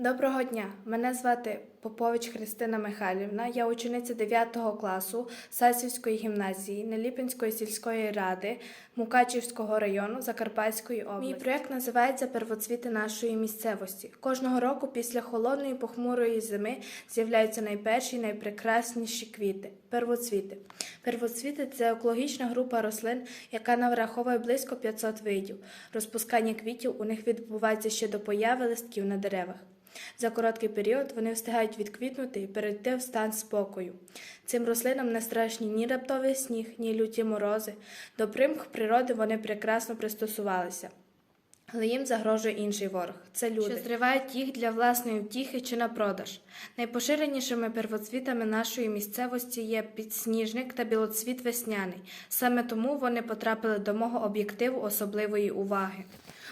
Доброго дня! Мене звати Попович Христина Михайлівна. Я учениця 9 класу Сасівської гімназії Неліпинської сільської ради Мукачівського району Закарпатської області. Мій проєкт називається Первоцвіти нашої місцевості. Кожного року після холодної похмурої зими з'являються найперші і найпрекрасніші квіти первоцвіти. Первоцвіти це екологічна група рослин, яка навраховує близько 500 видів. Розпускання квітів у них відбувається ще до появи листків на деревах. За короткий період вони встигають відквітнути і перейти в стан спокою. Цим рослинам не страшні ні раптовий сніг, ні люті морози. До примх природи вони прекрасно пристосувалися. Але їм загрожує інший ворог це люди, що зривають їх для власної втіхи чи на продаж. Найпоширенішими первоцвітами нашої місцевості є підсніжник та білоцвіт весняний. Саме тому вони потрапили до мого об'єктиву особливої уваги.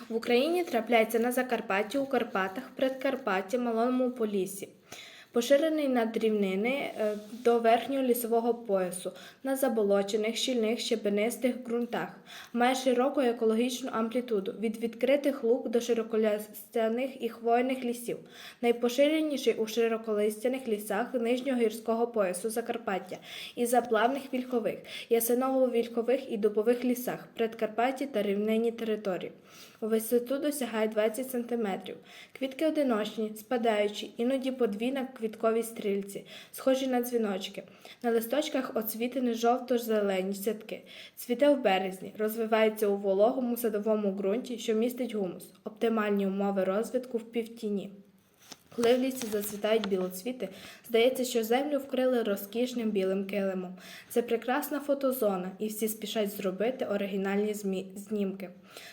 В Україні трапляється на Закарпатті, у Карпатах, Предкарпатті, Малому Поліссі. Поширений над рівнини е, до верхнього лісового поясу, на заболочених, щільних, щебенистих ґрунтах, має широку екологічну амплітуду від відкритих луг до широколистяних і хвойних лісів. Найпоширеніший у широколистяних лісах нижнього гірського поясу Закарпаття і заплавних вільхових, ясиново-вільхових і дубових лісах, предкарпатті та рівнинні території. У висоту досягає 20 см. Квітки одиночні, спадаючі, іноді по дві на квітковій стрільці, схожі на дзвіночки. На листочках оцвітені жовто-зелені сітки. Цвіте в березні, розвивається у вологому садовому ґрунті, що містить гумус, оптимальні умови розвитку в півтіні. Коли в лісі зацвітають білоцвіти, здається, що землю вкрили розкішним білим килимом. Це прекрасна фотозона, і всі спішать зробити оригінальні знімки.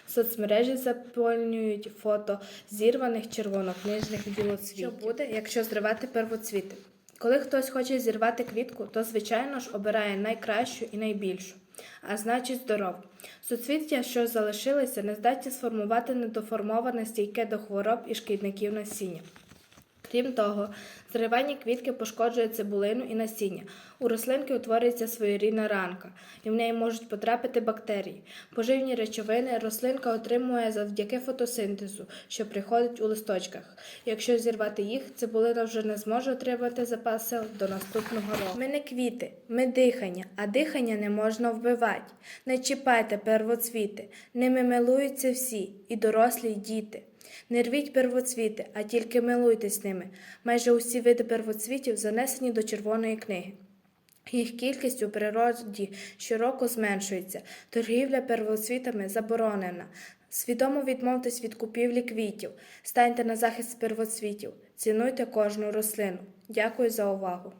Соцмережі заповнюють фото зірваних червонокнижних білоцвітів. Що буде, якщо зривати первоцвіти? Коли хтось хоче зірвати квітку, то звичайно ж обирає найкращу і найбільшу. А значить, здоров. Суцвіття, що залишилися, не здатні сформувати недоформоване стійке до хвороб і шкідників насіння. Крім того, зривання квітки пошкоджує цибулину і насіння. У рослинки утворюється своєрідна ранка, і в неї можуть потрапити бактерії. Поживні речовини рослинка отримує завдяки фотосинтезу, що приходить у листочках. Якщо зірвати їх, цибулина вже не зможе отримати запас сил до наступного року. Ми не квіти, ми дихання, а дихання не можна вбивати. Не чіпайте первоцвіти, ними милуються всі, і дорослі, і діти. Не рвіть первоцвіти, а тільки милуйтесь ними. Майже усі види первоцвітів занесені до Червоної книги. Їх кількість у природі щороку зменшується. Торгівля первоцвітами заборонена. Свідомо відмовтесь від купівлі квітів, станьте на захист первоцвітів, цінуйте кожну рослину. Дякую за увагу!